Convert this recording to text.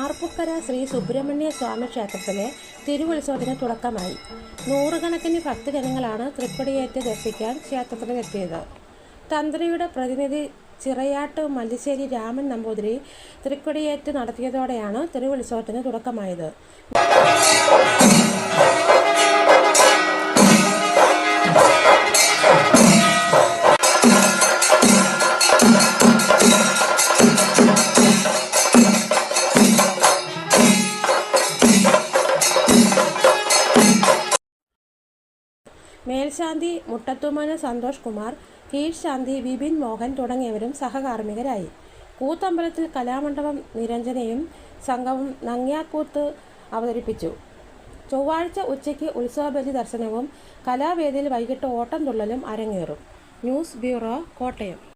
ആർപ്പുക്കര ശ്രീ സുബ്രഹ്മണ്യ സ്വാമി ക്ഷേത്രത്തിലെ തിരുവുത്സവത്തിന് തുടക്കമായി. നൂറുകണക്കിന് ഭക്തജനങ്ങളാണ് തൃപ്പടിയേറ്റ് ദർശിക്കാൻ ക്ഷേത്രത്തിലെത്തിയത്. തന്ത്രിയുടെ പ്രതിനിധി ചിറയാട്ട് മല്ലിശ്ശേരി രാമൻ നമ്പൂതിരി തൃക്കൊടിയേറ്റ് നടത്തിയതോടെയാണ് തിരുവുത്സവത്തിന് തുടക്കമായത്. മേൽശാന്തി മുട്ടത്തുമന സന്തോഷ് കുമാർ കീഴ്ശാന്തി വിപിൻ മോഹൻ തുടങ്ങിയവരും സഹകാർമ്മികരായി. കൂത്തമ്പലത്തിൽ കലാമണ്ഡപം നിരഞ്ജനയും സംഘവും നങ്ങ്യാക്കൂത്ത് അവതരിപ്പിച്ചു. ചൊവ്വാഴ്ച ഉച്ചയ്ക്ക് ഉത്സവബലി ദർശനവും കലാവേദിയിൽ വൈകിട്ട് ഓട്ടം തുള്ളലും അരങ്ങേറും. News bureau Kottayam.